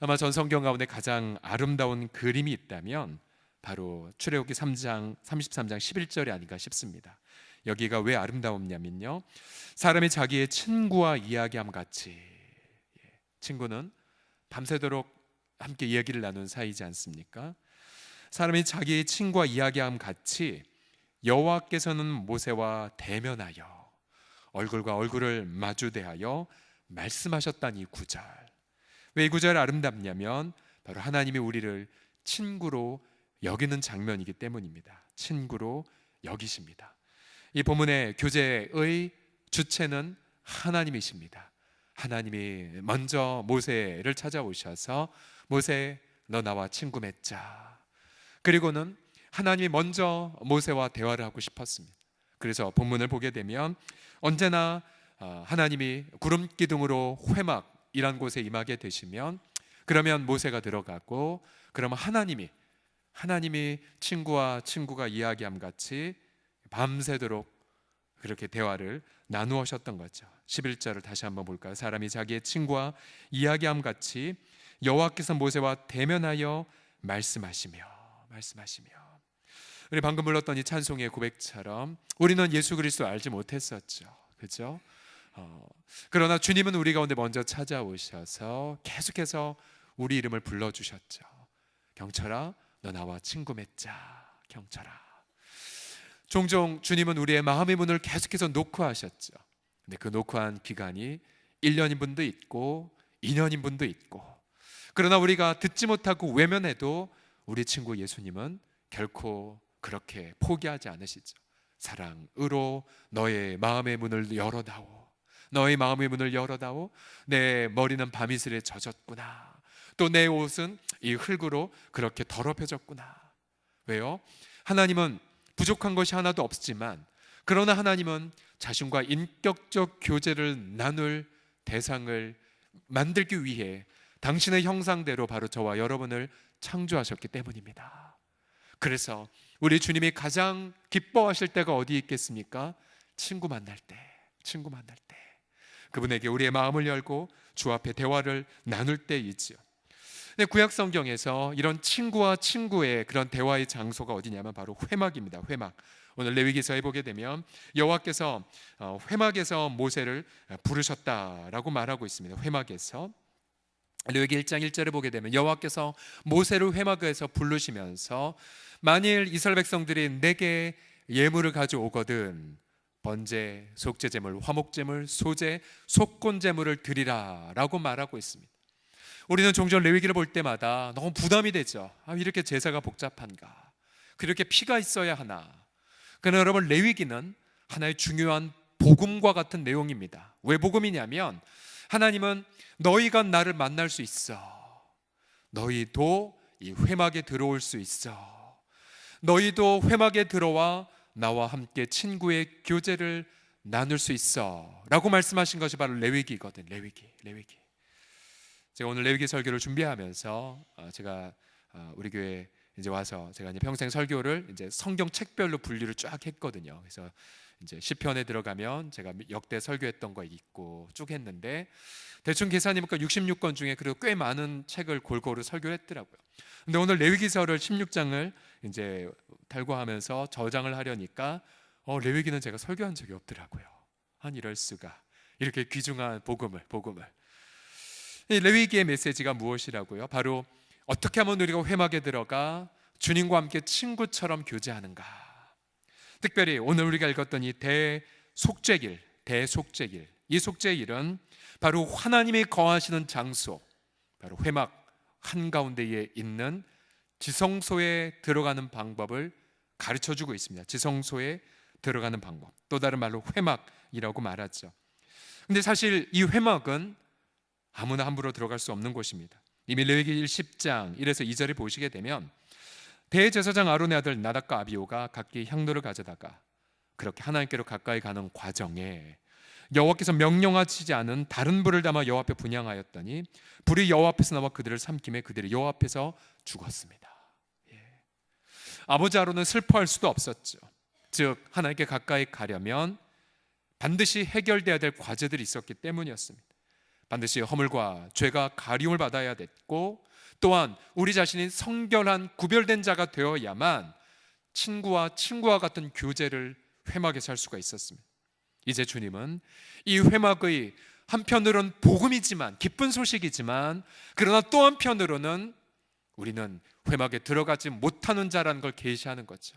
아마 전 성경 가운데 가장 아름다운 그림이 있다면 바로 출애굽기 3장 33장 11절이 아닌가 싶습니다. 여기가 왜 아름다웠냐면요. 사람이 자기의 친구와 이야기함 같이 예, 친구는 밤새도록 함께 이야기를 나눈 사이지 않습니까? 사람이 자기의 친구와 이야기함 같이 여호와께서는 모세와 대면하여 얼굴과 얼굴을 마주대하여 말씀하셨다니 구절. 왜 이 구절이 아름답냐면 바로 하나님이 우리를 친구로 여기는 장면이기 때문입니다. 친구로 여기십니다. 이 본문의 교제의 주체는 하나님이십니다. 하나님이 먼저 모세를 찾아오셔서 모세 너 나와 친구 맺자. 그리고는 하나님이 먼저 모세와 대화를 하고 싶었습니다. 그래서 본문을 보게 되면 언제나 어, 하나님이 구름 기둥으로 회막 이란 곳에 임하게 되시면 그러면 모세가 들어가고 그러면 하나님이 하나님이 친구와 친구가 이야기함 같이 밤새도록 그렇게 대화를 나누었던 거죠. 11절을 다시 한번 볼까요? 사람이 자기의 친구와 이야기함 같이 여호와께서 모세와 대면하여 말씀하시며 말씀하시며 우리 방금 불렀던 이 찬송의 고백처럼 우리는 예수 그리스도 알지 못했었죠. 그죠? 어, 그러나 주님은 우리 가운데 먼저 찾아오셔서 계속해서 우리 이름을 불러주셨죠. 경철아, 너 나와 친구 맺자. 경철아. 종종 주님은 우리의 마음의 문을 계속해서 노크하셨죠. 근데 그 노크한 기간이 1년인 분도 있고 2년인 분도 있고 그러나 우리가 듣지 못하고 외면해도 우리 친구 예수님은 결코 그렇게 포기하지 않으시죠. 사랑으로 너의 마음의 문을 열어다오. 너의 마음의 문을 열어다오. 내 머리는 밤이슬에 젖었구나. 또 내 옷은 이 흙으로 그렇게 더럽혀졌구나. 왜요? 하나님은 부족한 것이 하나도 없지만 그러나 하나님은 자신과 인격적 교제를 나눌 대상을 만들기 위해 당신의 형상대로 바로 저와 여러분을 창조하셨기 때문입니다. 그래서 우리 주님이 가장 기뻐하실 때가 어디 있겠습니까? 친구 만날 때, 친구 만날 때. 그분에게 우리의 마음을 열고 주 앞에 대화를 나눌 때이지요. 근데 구약 성경에서 이런 친구와 친구의 그런 대화의 장소가 어디냐면 바로 회막입니다. 회막. 오늘 레위기서에 보게 되면 여호와께서 어, 회막에서 모세를 부르셨다라고 말하고 있습니다. 회막에서 레위기 1장 1절을 보게 되면 여호와께서 모세를 회막에서 부르시면서 만일 이스라엘 백성들이 내게 예물을 가져오거든 번제, 속죄 제물, 화목 제물, 소제, 속건 제물을 드리라라고 말하고 있습니다. 우리는 종종 레위기를 볼 때마다 너무 부담이 되죠. 아, 이렇게 제사가 복잡한가? 그렇게 피가 있어야 하나? 그러나 여러분 레위기는 하나의 중요한 복음과 같은 내용입니다. 왜 복음이냐면 하나님은 너희가 나를 만날 수 있어. 너희도 이 회막에 들어올 수 있어. 너희도 회막에 들어와 나와 함께 친구의 교제를 나눌 수 있어라고 말씀하신 것이 바로 레위기거든. 레위기. 레위기. 제가 오늘 레위기 설교를 준비하면서 어, 제가 어, 우리 교회 이제 와서 제가 이제 평생 설교를 이제 성경 책별로 분류를 쫙 했거든요. 그래서 이제 시편에 들어가면 제가 역대 설교했던 거 있고 쭉 했는데 대충 계산해보니까 66권 중에 그래도 꽤 많은 책을 골고루 설교를 했더라고요. 근데 오늘 레위기서를 16장을 이제 달고하면서 저장을 하려니까 어, 레위기는 제가 설교한 적이 없더라고요. 한 이럴 수가 이렇게 귀중한 복음을 복음을 이 레위기의 메시지가 무엇이라고요? 바로 어떻게 하면 우리가 회막에 들어가 주님과 함께 친구처럼 교제하는가? 특별히 오늘 우리가 읽었던 이 대속죄길, 대속죄길. 이 속죄일은 바로 하나님이 거하시는 장소, 바로 회막 한가운데에 있는 지성소에 들어가는 방법을 가르쳐 주고 있습니다. 지성소에 들어가는 방법. 또 다른 말로 회막이라고 말하죠. 근데 사실 이 회막은 아무나 함부로 들어갈 수 없는 곳입니다. 이미 레위기 10장 1에서 2절을 보시게 되면 대제사장 아론의 아들 나답과 아비오가 각기 향로를 가져다가 그렇게 하나님께로 가까이 가는 과정에 여호와께서 명령하시지 않은 다른 불을 담아 여호와 앞에 분양하였더니 불이 여호와 앞에서 나와 그들을 삼킴에 그들이 여호와 앞에서 죽었습니다. 예. 아버지 아론은 슬퍼할 수도 없었죠. 즉 하나님께 가까이 가려면 반드시 해결돼야 될 과제들이 있었기 때문이었습니다. 반드시 허물과 죄가 가림을 받아야 됐고 또한 우리 자신이 성결한 구별된 자가 되어야만 친구와 친구와 같은 교제를 회막에서 할 수가 있었습니다. 이제 주님은 이 회막의 한편으로는 복음이지만 기쁜 소식이지만 그러나 또 한편으로는 우리는 회막에 들어가지 못하는 자라는 걸 계시하는 거죠.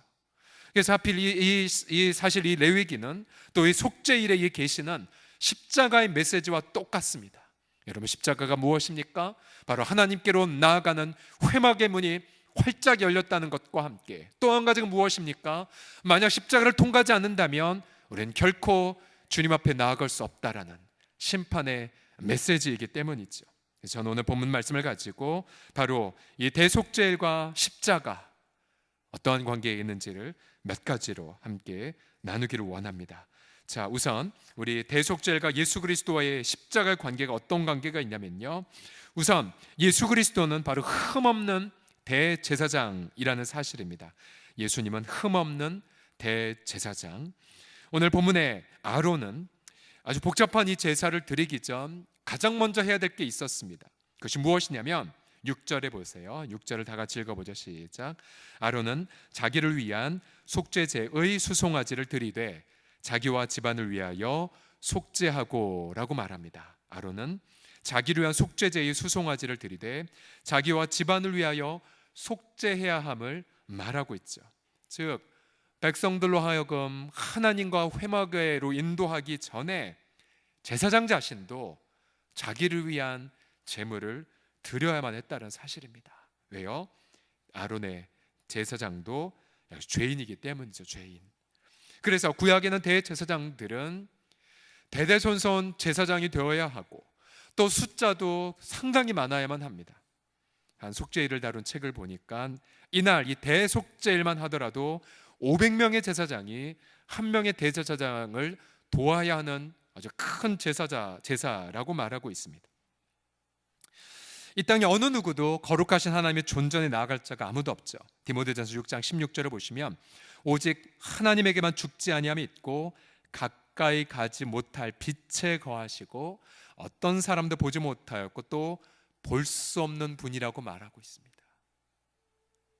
그래서 하필 이, 이, 이 사실 이 레위기는 또 이 속죄일의 이 계시는 십자가의 메시지와 똑같습니다. 여러분 십자가가 무엇입니까? 바로 하나님께로 나아가는 회막의 문이 활짝 열렸다는 것과 함께 또 한 가지가 무엇입니까? 만약 십자가를 통과하지 않는다면 우리는 결코 주님 앞에 나아갈 수 없다라는 심판의 메시지이기 때문이죠. 저는 오늘 본문 말씀을 가지고 바로 이 대속죄일과 십자가 어떠한 관계에 있는지를 몇 가지로 함께 나누기를 원합니다. 자, 우선 우리 대속죄일과 예수 그리스도와의 십자가의 관계가 어떤 관계가 있냐면요. 우선 예수 그리스도는 바로 흠없는 대제사장이라는 사실입니다. 예수님은 흠없는 대제사장. 오늘 본문의 아론은 아주 복잡한 이 제사를 드리기 전 가장 먼저 해야 될 게 있었습니다. 그것이 무엇이냐면 6절에 보세요. 6절을 다 같이 읽어보죠. 시작. 아론은 자기를 위한 속죄제의 수송아지를 드리되 자기와 집안을 위하여 속죄하고라고 말합니다. 아론은 자기를 위한 속죄제의 수송아지를 드리되 자기와 집안을 위하여 속죄해야 함을 말하고 있죠. 즉 백성들로 하여금 하나님과 회막으로 인도하기 전에 제사장 자신도 자기를 위한 제물을 드려야만 했다는 사실입니다. 왜요? 아론의 제사장도 죄인이기 때문이죠. 죄인. 그래서 구약에는 대제사장들은 대대손손 제사장이 되어야 하고 또 숫자도 상당히 많아야만 합니다. 한 속죄일을 다룬 책을 보니까 이날 이 대속죄일만 하더라도 500명의 제사장이 한 명의 대제사장을 도와야 하는 아주 큰 제사자 제사라고 말하고 있습니다. 이 땅에 어느 누구도 거룩하신 하나님의 존전에 나아갈 자가 아무도 없죠. 디모데전서 6장 16절을 보시면 오직 하나님에게만 죽지 아니함이 있고 가까이 가지 못할 빛에 거하시고 어떤 사람도 보지 못하였고 또 볼 수 없는 분이라고 말하고 있습니다.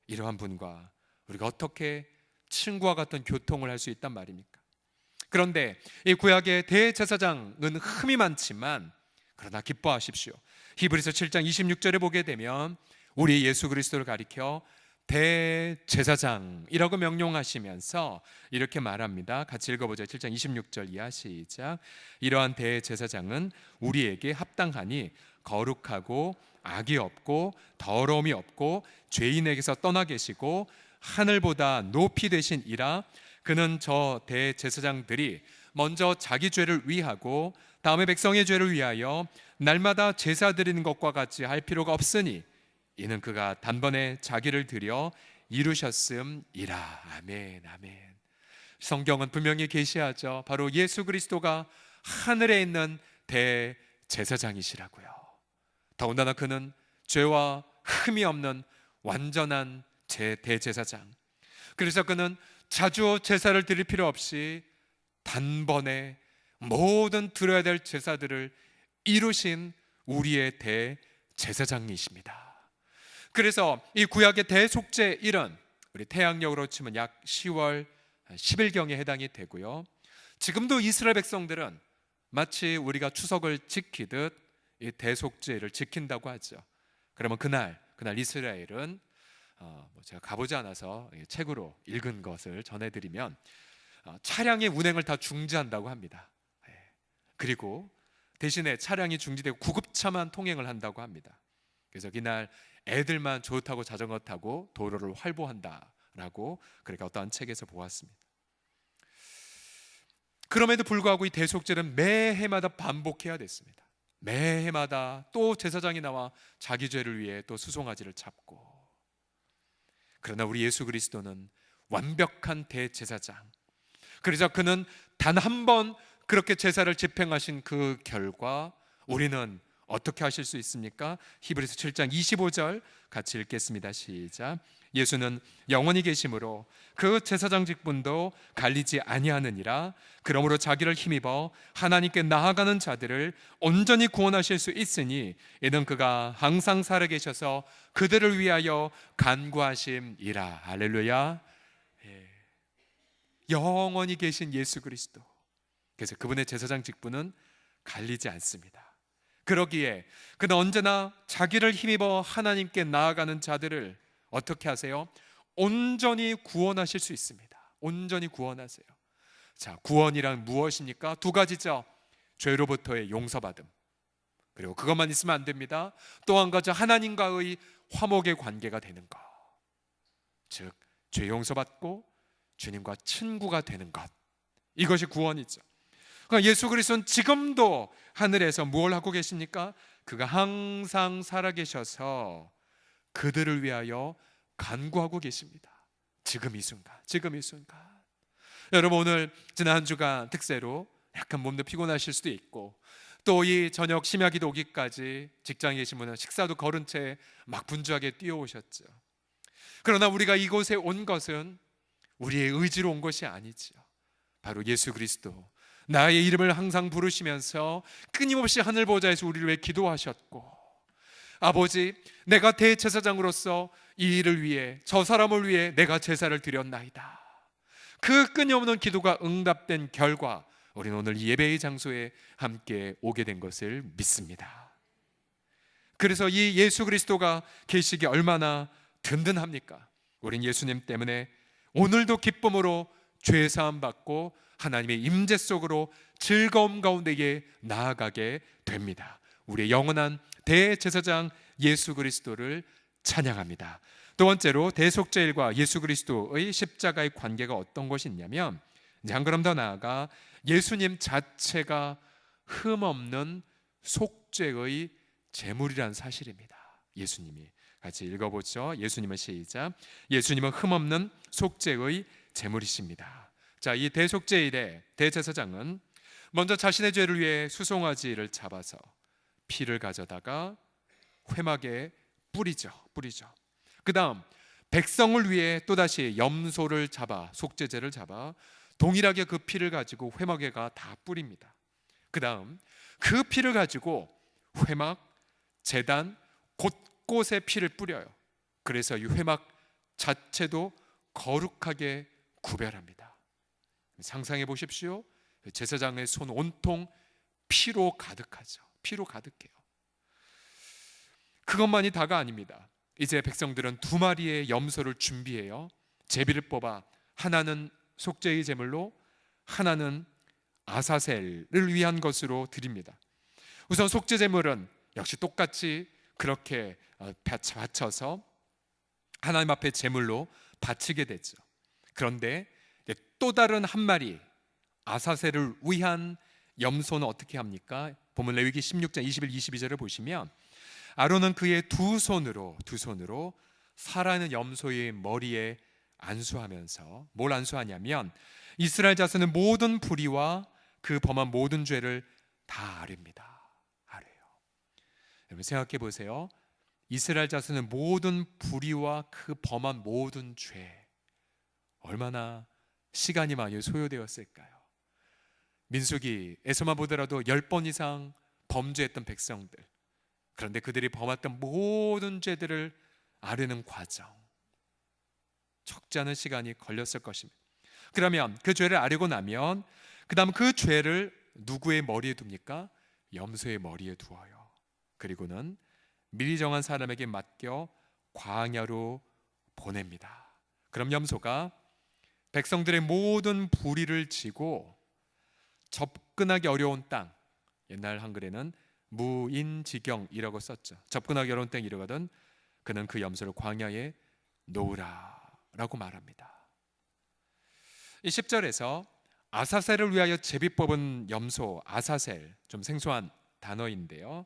이러한 분과 우리가 어떻게 친구와 같은 교통을 할 수 있단 말입니까? 그런데 이 구약의 대제사장은 흠이 많지만 그러나 기뻐하십시오. 히브리서 7장 26절에 보게 되면 우리 예수 그리스도를 가리켜 대제사장이라고 명령하시면서 이렇게 말합니다. 같이 읽어보죠. 7장 26절 이하 시작. 이러한 대제사장은 우리에게 합당하니 거룩하고 악이 없고 더러움이 없고 죄인에게서 떠나 계시고 하늘보다 높이 되신 이라 그는 저 대제사장들이 먼저 자기 죄를 위하고 다음에 백성의 죄를 위하여 날마다 제사 드리는 것과 같이 할 필요가 없으니 이는 그가 단번에 자기를 드려 이루셨음이라. 아멘 아멘. 성경은 분명히 계시하죠. 바로 예수 그리스도가 하늘에 있는 대제사장이시라고요. 더군다나 그는 죄와 흠이 없는 완전한 제 대제사장. 그래서 그는 자주 제사를 드릴 필요 없이 단번에 모든 드려야 될 제사들을 이루신 우리의 대제사장이십니다. 그래서 이 구약의 대속죄 일은 우리 태양력으로 치면 약 10월 10일경에 해당이 되고요. 지금도 이스라엘 백성들은 마치 우리가 추석을 지키듯 이 대속죄를 지킨다고 하죠. 그러면 그날 그날 이스라엘은 어, 뭐 제가 가보지 않아서 책으로 읽은 것을 전해드리면 어, 차량의 운행을 다 중지한다고 합니다. 예. 그리고 대신에 차량이 중지되고 구급차만 통행을 한다고 합니다. 그래서 이날 애들만 조 타고 자전거 타고 도로를 활보한다라고 그렇게 어떠한 책에서 보았습니다. 그럼에도 불구하고 이 대속죄는 매해마다 반복해야 됐습니다. 매해마다 또 제사장이 나와 자기 죄를 위해 또 수송아지를 잡고 그러나 우리 예수 그리스도는 완벽한 대제사장. 그래서 그는 단 한 번 그렇게 제사를 집행하신 그 결과 우리는 어떻게 하실 수 있습니까? 히브리서 7장 25절 같이 읽겠습니다. 시작. 예수는 영원히 계심으로 그 제사장 직분도 갈리지 아니하느니라 그러므로 자기를 힘입어 하나님께 나아가는 자들을 온전히 구원하실 수 있으니 이는 그가 항상 살아 계셔서 그들을 위하여 간구하심이라 할렐루야 예. 영원히 계신 예수 그리스도 그래서 그분의 제사장 직분은 갈리지 않습니다 그러기에 그는 언제나 자기를 힘입어 하나님께 나아가는 자들을 어떻게 하세요? 온전히 구원하실 수 있습니다. 온전히 구원하세요. 자, 구원이란 무엇입니까? 두 가지죠. 죄로부터의 용서받음. 그리고 그것만 있으면 안 됩니다. 또 한 가지 하나님과의 화목의 관계가 되는 것. 즉, 죄 용서받고 주님과 친구가 되는 것. 이것이 구원이죠. 그러니까 예수 그리스도는 지금도 하늘에서 무엇을 하고 계십니까? 그가 항상 살아 계셔서 그들을 위하여 간구하고 계십니다. 지금 이 순간, 지금 이 순간. 여러분 오늘 지난 한 주간 특세로 약간 몸도 피곤하실 수도 있고 또 이 저녁 심야기도 오기까지 직장에 계신 분은 식사도 거른 채 막 분주하게 뛰어오셨죠. 그러나 우리가 이곳에 온 것은 우리의 의지로 온 것이 아니지요. 바로 예수 그리스도 나의 이름을 항상 부르시면서 끊임없이 하늘 보좌에서 우리를 위해 기도하셨고 아버지 내가 대제사장으로서 이 일을 위해 저 사람을 위해 내가 제사를 드렸나이다. 그 끊임없는 기도가 응답된 결과 우리는 오늘 예배의 장소에 함께 오게 된 것을 믿습니다. 그래서 이 예수 그리스도가 계시기 얼마나 든든합니까? 우린 예수님 때문에 오늘도 기쁨으로 죄 사함 받고 하나님의 임재 속으로 즐거움 가운데에 나아가게 됩니다. 우리의 영원한 대제사장 예수 그리스도를 찬양합니다. 두 번째로 대속죄일과 예수 그리스도의 십자가의 관계가 어떤 것이 있냐면 이제 한 걸음 더 나아가 예수님 자체가 흠 없는 속죄의 제물이란 사실입니다. 예수님이 같이 읽어보죠. 예수님은 시작. 예수님은 흠 없는 속죄의 제물이십니다. 자, 이 대속죄일에 대제사장은 먼저 자신의 죄를 위해 수송아지를 잡아서 피를 가져다가 회막에 뿌리죠. 뿌리죠. 그다음 백성을 위해 또 다시 염소를 잡아 속죄제를 잡아 동일하게 그 피를 가지고 회막에가 다 뿌립니다. 그다음 그 피를 가지고 회막, 재단 곳곳에 피를 뿌려요. 그래서 이 회막 자체도 거룩하게 구별합니다. 상상해 보십시오. 제사장의 손 온통 피로 가득하죠. 피로 가득해요. 그것만이 다가 아닙니다. 이제 백성들은 두 마리의 염소를 준비해요. 제비를 뽑아 하나는 속죄의 제물로 하나는 아사셀을 위한 것으로 드립니다. 우선 속죄 제물은 역시 똑같이 그렇게 어, 바쳐서 하나님 앞에 제물로 바치게 되죠. 그런데 또 다른 한 마리 아사셀을 위한 염소는 어떻게 합니까? 보면 레위기 16장 21, 22절을 보시면 아론은 그의 두 손으로 두 손으로 살아있는 염소의 머리에 안수하면서 뭘 안수하냐면 이스라엘 자손의 모든 불의와 그 범한 모든 죄를 다 아릅니다. 아래요. 여러분 생각해 보세요. 이스라엘 자손의 모든 불의와 그 범한 모든 죄 얼마나 시간이 많이 소요되었을까요? 민수기에서만 보더라도 10번 이상 범죄했던 백성들 그런데 그들이 범했던 모든 죄들을 아르는 과정 적지 않은 시간이 걸렸을 것입니다. 그러면 그 죄를 아르고 나면 그다음 그 죄를 누구의 머리에 둡니까? 염소의 머리에 두어요. 그리고는 미리 정한 사람에게 맡겨 광야로 보냅니다. 그럼 염소가 백성들의 모든 불의를 지고 접근하기 어려운 땅 옛날 한글에는 무인지경이라고 썼죠. 접근하기 어려운 땡 이르거든 그는 그 염소를 광야에 놓으라라고 말합니다. 이 10절에서 아사셀을 위하여 제비 뽑은 염소 아사셀 좀 생소한 단어인데요.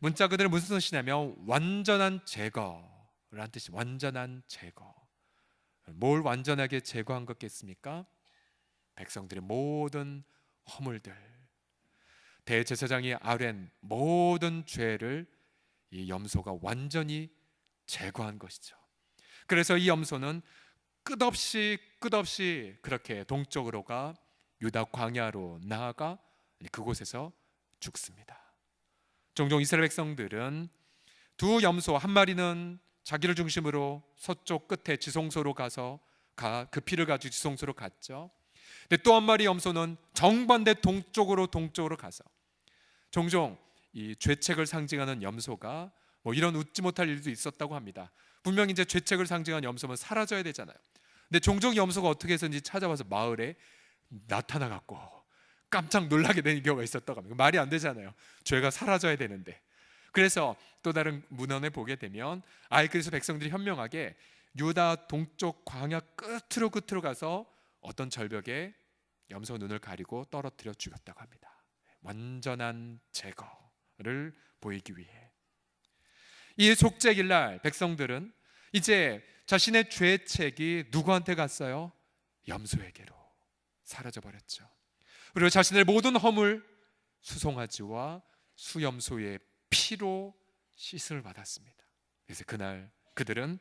문자 그대로 무슨 뜻이냐면 완전한 제거라는 뜻이 완전한 제거. 뭘 완전하게 제거한 것겠습니까? 백성들의 모든 허물들 대제사장이 아랜 모든 죄를 이 염소가 완전히 제거한 것이죠. 그래서 이 염소는 끝없이 끝없이 그렇게 동쪽으로가 유다 광야로 나아가 그곳에서 죽습니다. 종종 이스라엘 백성들은 두 염소 한 마리는 자기를 중심으로 서쪽 끝에 지성소로 가서 가, 그 피를 가지고 지성소로 갔죠. 근데 또 한 마리 염소는 정반대 동쪽으로 동쪽으로 가서 종종 이 죄책을 상징하는 염소가 뭐 이런 웃지 못할 일도 있었다고 합니다. 분명히 이제 죄책을 상징하는 염소면 사라져야 되잖아요. 근데 종종 염소가 어떻게 해서인지 찾아와서 마을에 나타나 갖고 깜짝 놀라게 되는 경우가 있었다고 합니다. 말이 안 되잖아요. 죄가 사라져야 되는데. 그래서 또 다른 문헌에 보게 되면 아이 그래서 백성들이 현명하게 유다 동쪽 광야 끝으로 끝으로 가서 어떤 절벽에 염소 눈을 가리고 떨어뜨려 죽였다고 합니다. 완전한 제거를 보이기 위해 이 속죄일 날 백성들은 이제 자신의 죄책이 누구한테 갔어요? 염소에게로 사라져 버렸죠. 그리고 자신의 모든 허물 수송아지와 수염소의 피로 씻음을 받았습니다. 그래서 그날 그들은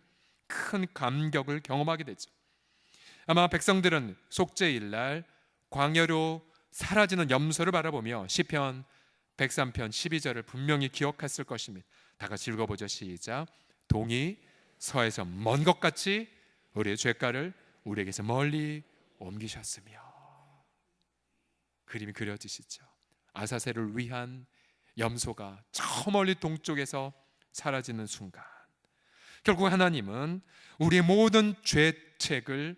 큰 감격을 경험하게 되죠. 아마 백성들은 속죄일 날 광야로 사라지는 염소를 바라보며 시편 103편 12절을 분명히 기억했을 것입니다. 다 같이 읽어보죠. 시작. 동이 서에서 먼 것 같이 우리의 죄가를 우리에게서 멀리 옮기셨으며 그림이 그려지시죠. 아사세를 위한 염소가 저 멀리 동쪽에서 사라지는 순간 결국 하나님은 우리의 모든 죄책을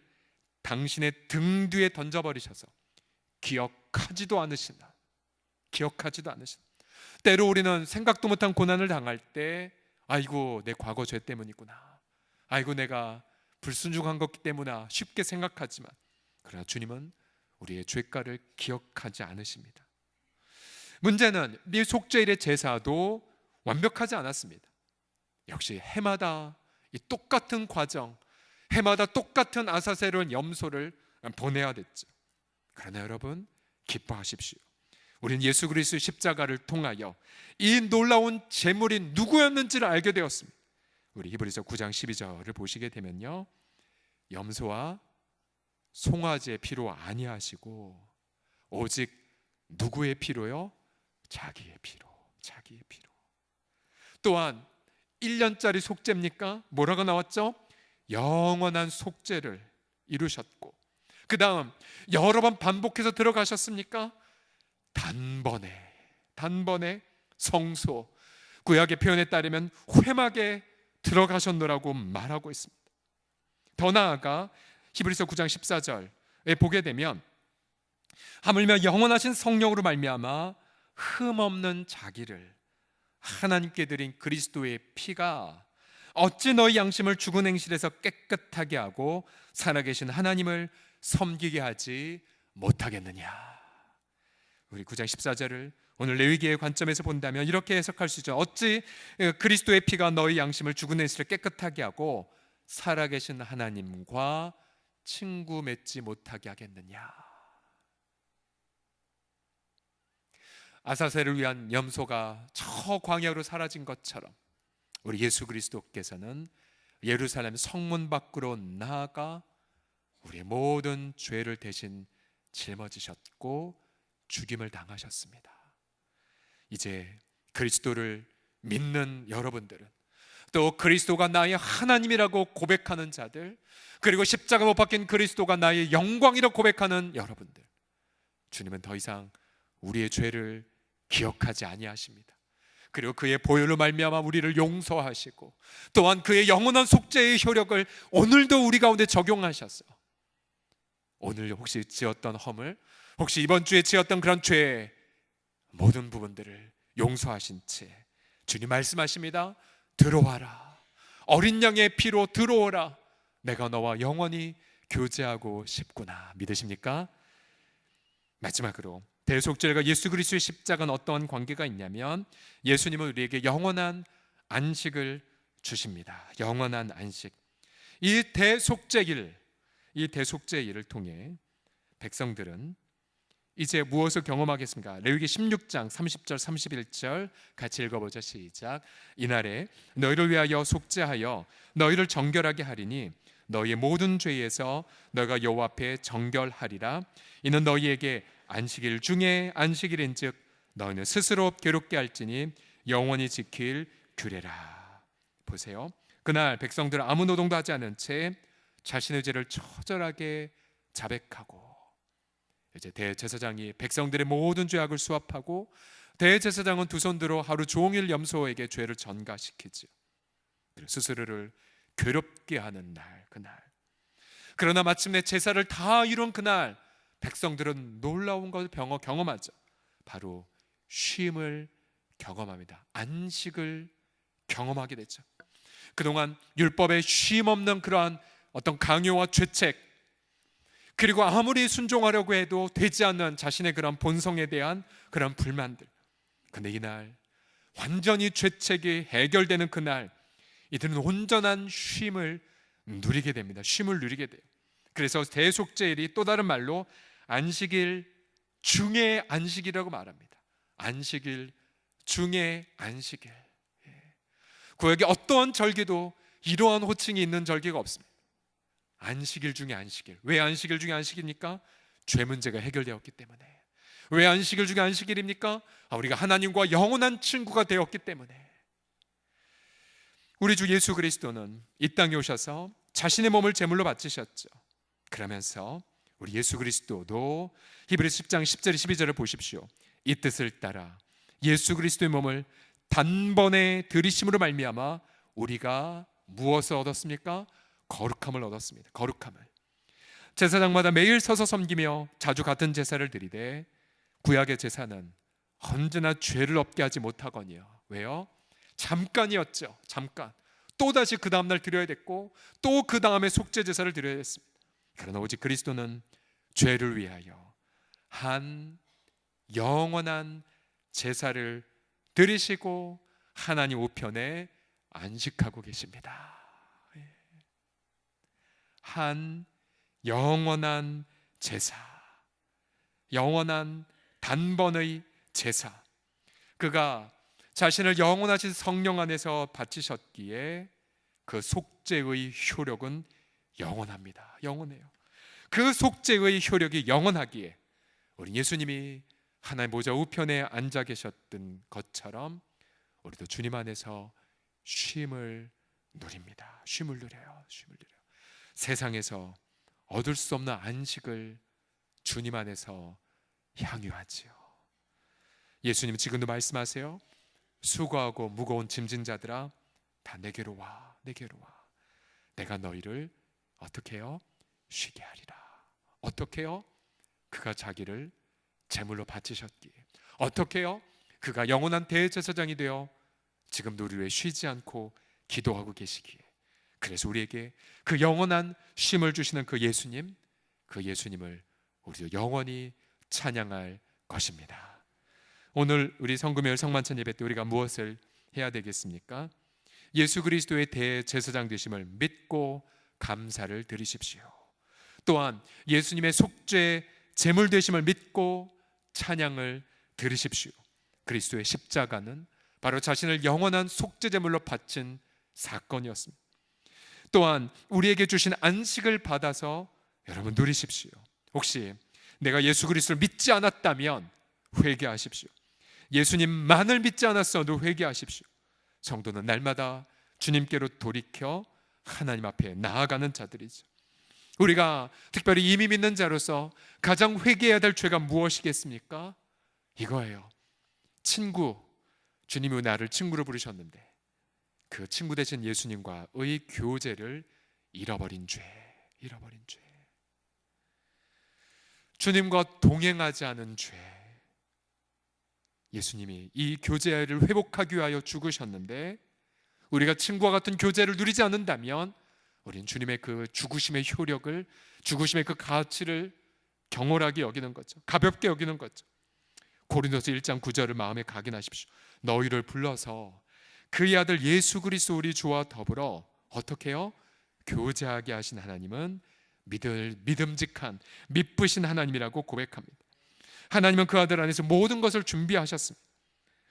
당신의 등 뒤에 던져버리셔서 기억하지도 않으시나 기억하지도 않으시나 때로 우리는 생각도 못한 고난을 당할 때 아이고 내 과거 죄 때문이구나. 아이고 내가 불순종한 것 때문이나. 쉽게 생각하지만 그러나 주님은 우리의 죄가를 기억하지 않으십니다 문제는 이 속죄일의 제사도 완벽하지 않았습니다 역시 해마다 이 똑같은 과정 해마다 똑같은 아사세로운 염소를 보내야 됐죠 그러나 여러분 기뻐하십시오. 우리는 예수 그리스도의 십자가를 통하여 이 놀라운 제물이 누구였는지를 알게 되었습니다. 우리 히브리서 9장 12절을 보시게 되면요. 염소와 송아지의 피로 아니하시고 오직 누구의 피로요? 자기의 피로. 자기의 피로. 또한 1년짜리 속죄입니까? 뭐라고 나왔죠? 영원한 속죄를 이루셨고 그 다음 여러 번 반복해서 들어가셨습니까? 단번에 단번에 성소 구약의 표현에 따르면 회막에 들어가셨노라고 말하고 있습니다. 더 나아가 히브리서 9장 14절에 보게 되면 하물며 영원하신 성령으로 말미암아 흠 없는 자기를 하나님께 드린 그리스도의 피가 어찌 너희 양심을 죽은 행실에서 깨끗하게 하고 살아계신 하나님을 섬기게 하지 못하겠느냐. 우리 9장 14절을 오늘 레위기의 관점에서 본다면 이렇게 해석할 수 있죠. 어찌 그리스도의 피가 너희 양심을 죽은 행실을 깨끗하게 하고 살아계신 하나님과 친구 맺지 못하게 하겠느냐. 아사세를 위한 염소가 저 광야로 사라진 것처럼 우리 예수 그리스도께서는 예루살렘 성문 밖으로 나아가 우리의 모든 죄를 대신 짊어지셨고 죽임을 당하셨습니다. 이제 그리스도를 믿는 여러분들은 또 그리스도가 나의 하나님이라고 고백하는 자들 그리고 십자가 못 박힌 그리스도가 나의 영광이라고 고백하는 여러분들 주님은 더 이상 우리의 죄를 기억하지 아니하십니다. 그리고 그의 보혈로 말미암아 우리를 용서하시고 또한 그의 영원한 속죄의 효력을 오늘도 우리 가운데 적용하셨어. 오늘 혹시 지었던 허물, 혹시 이번 주에 지었던 그런 죄 모든 부분들을 용서하신 채 주님 말씀하십니다. 들어와라. 어린 양의 피로 들어오라. 내가 너와 영원히 교제하고 싶구나. 믿으십니까? 마지막으로 대속죄가 예수 그리스도의 십자가는 어떠한 관계가 있냐면 예수님은 우리에게 영원한 안식을 주십니다. 영원한 안식. 이 대속죄일 이 대속죄 일을 통해 백성들은 이제 무엇을 경험하겠습니까? 레위기 16장 30절 31절 같이 읽어보자 시작. 이날에 너희를 위하여 속죄하여 너희를 정결하게 하리니 너희의 모든 죄에서 너희가 여호와 앞에 정결하리라. 이는 너희에게 안식일 중에 안식일인즉 너희는 스스로 괴롭게 할지니 영원히 지킬 규례라. 보세요. 그날 백성들은 아무 노동도 하지 않은 채 자신의 죄를 처절하게 자백하고 이제 대제사장이 백성들의 모든 죄악을 수합하고 대제사장은 두손 들어 하루 종일 염소에게 죄를 전가시키죠. 그리고 스스로를 괴롭게 하는 날 그날. 그러나 마침내 제사를 다 이룬 그날 백성들은 놀라운 걸 병어 경험하죠. 바로 쉼을 경험합니다. 안식을 경험하게 되죠. 그동안 율법에 쉼 없는 그러한 어떤 강요와 죄책 그리고 아무리 순종하려고 해도 되지 않는 자신의 그런 본성에 대한 그런 불만들. 근데 이날 완전히 죄책이 해결되는 그날 이들은 온전한 쉼을 누리게 됩니다. 쉼을 누리게 돼요. 그래서 대속죄일이 또 다른 말로 안식일 중의 안식이라고 말합니다. 안식일 중의 안식일. 예. 구약의 어떠한 절기도 이러한 호칭이 있는 절기가 없습니다. 안식일 중에 안식일. 왜 안식일 중에 안식입니까? 죄 문제가 해결되었기 때문에. 왜 안식일 중에 안식일입니까? 아, 우리가 하나님과 영원한 친구가 되었기 때문에. 우리 주 예수 그리스도는 이 땅에 오셔서 자신의 몸을 제물로 바치셨죠. 그러면서 우리 예수 그리스도도 히브리서 10장 10절 12절을 보십시오. 이 뜻을 따라 예수 그리스도의 몸을 단번에 들이심으로 말미암아 우리가 무엇을 얻었습니까? 거룩함을 얻었습니다. 거룩함을. 제사장마다 매일 서서 섬기며 자주 같은 제사를 드리되 구약의 제사는 언제나 죄를 없게 하지 못하거니요. 왜요? 잠깐이었죠. 잠깐. 또 다시 그 다음 날 드려야 됐고 또 그 다음에 속죄 제사를 드려야 됐습니다. 그러나 오직 그리스도는 죄를 위하여 한 영원한 제사를 드리시고 하나님 우편에 안식하고 계십니다. 한 영원한 제사, 영원한 단번의 제사. 그가 자신을 영원하신 성령 안에서 바치셨기에 그 속죄의 효력은 영원합니다. 영원해요. 그 속죄의 효력이 영원하기에 우리 예수님이 하나님 보좌 우편에 앉아 계셨던 것처럼 우리도 주님 안에서 쉼을 누립니다. 쉼을 누려요. 쉼을 누려. 세상에서 얻을 수 없는 안식을 주님 안에서 향유하지요. 예수님 지금도 말씀하세요. 수고하고 무거운 짐진 자들아 다 내게로 와. 내게로 와. 내가 너희를 어떻게 해요? 쉬게 하리라. 어떻게 해요? 그가 자기를 제물로 바치셨기에 어떻게 해요? 그가 영원한 대제사장이 되어 지금도 우리 왜 쉬지 않고 기도하고 계시기에 그래서 우리에게 그 영원한 쉼을 주시는 그 예수님, 그 예수님을 우리도 영원히 찬양할 것입니다. 오늘 우리 성금요일 성만찬 예배 때 우리가 무엇을 해야 되겠습니까? 예수 그리스도의 대제사장 되심을 믿고 감사를 드리십시오. 또한 예수님의 속죄 제물 되심을 믿고 찬양을 들으십시오. 그리스도의 십자가는 바로 자신을 영원한 속죄 제물로 바친 사건이었습니다. 또한 우리에게 주신 안식을 받아서 여러분 누리십시오. 혹시 내가 예수 그리스도를 믿지 않았다면 회개하십시오. 예수님만을 믿지 않았어도 회개하십시오. 성도는 날마다 주님께로 돌이켜 하나님 앞에 나아가는 자들이죠. 우리가 특별히 이미 믿는 자로서 가장 회개해야 될 죄가 무엇이겠습니까? 이거예요. 친구. 주님이 나를 친구로 부르셨는데 그 친구 되신 예수님과의 교제를 잃어버린 죄, 잃어버린 죄. 주님과 동행하지 않은 죄. 예수님이 이 교제를 회복하기 위하여 죽으셨는데 우리가 친구와 같은 교제를 누리지 않는다면 우리는 주님의 그 죽으심의 효력을 죽으심의 그 가치를 경홀하게 여기는 거죠. 가볍게 여기는 거죠. 고린도서 1장 9절을 마음에 각인하십시오. 너희를 불러서 그의 아들 예수 그리스도 우리 주와 더불어 어떻게 요 교제하게 하신 하나님은 믿을 믿음직한 믿으신 하나님이라고 고백합니다. 하나님은 그 아들 안에서 모든 것을 준비하셨습니다.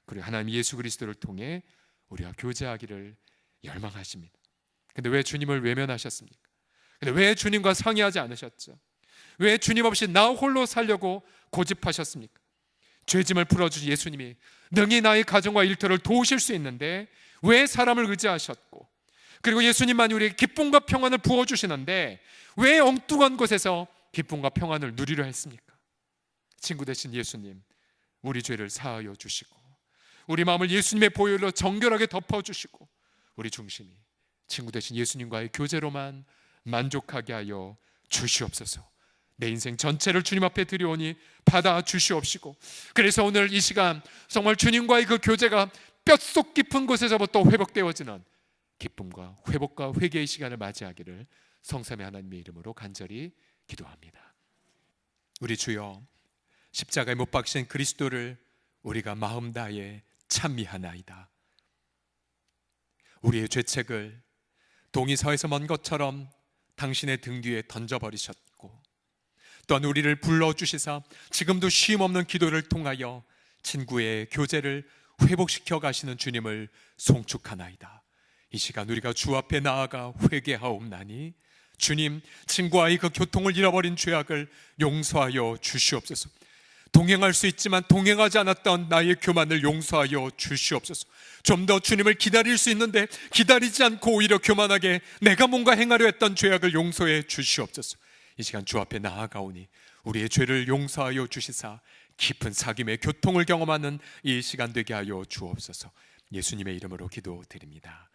그리고 하나님 예수 그리스도를 통해 우리와 교제하기를 열망하십니다. 근데 왜 주님을 외면하셨습니까? 근데 왜 주님과 상의하지 않으셨죠? 왜 주님 없이 나 홀로 살려고 고집하셨습니까? 죄짐을 풀어주신 예수님이 능히 나의 가정과 일터를 도우실 수 있는데 왜 사람을 의지하셨고 그리고 예수님만이 우리에게 기쁨과 평안을 부어주시는데 왜 엉뚱한 곳에서 기쁨과 평안을 누리려 했습니까? 친구 되신 예수님 우리 죄를 사하여 주시고 우리 마음을 예수님의 보혈로 정결하게 덮어 주시고 우리 중심이 친구 되신 예수님과의 교제로만 만족하게 하여 주시옵소서 내 인생 전체를 주님 앞에 드려오니 받아 주시옵시고 그래서 오늘 이 시간 정말 주님과의 그 교제가 뼛속 깊은 곳에서부터 회복되어지는 기쁨과 회복과 회개의 시간을 맞이하기를 성삼의 하나님의 이름으로 간절히 기도합니다. 우리 주여 십자가에 못 박신 그리스도를 우리가 마음 다해 찬미하나이다. 우리의 죄책을 동이서에서 먼 것처럼 당신의 등 뒤에 던져버리셨고 또한 우리를 불러주시사 지금도 쉼 없는 기도를 통하여 친구의 교제를 회복시켜 가시는 주님을 송축하나이다. 이 시간 우리가 주 앞에 나아가 회개하옵나니 주님 친구와의 그 교통을 잃어버린 죄악을 용서하여 주시옵소서. 동행할 수 있지만 동행하지 않았던 나의 교만을 용서하여 주시옵소서. 좀 더 주님을 기다릴 수 있는데 기다리지 않고 오히려 교만하게 내가 뭔가 행하려 했던 죄악을 용서해 주시옵소서. 이 시간 주 앞에 나아가오니 우리의 죄를 용서하여 주시사 깊은 사김의 교통을 경험하는 이 시간 되게 하여 주옵소서. 예수님의 이름으로 기도드립니다.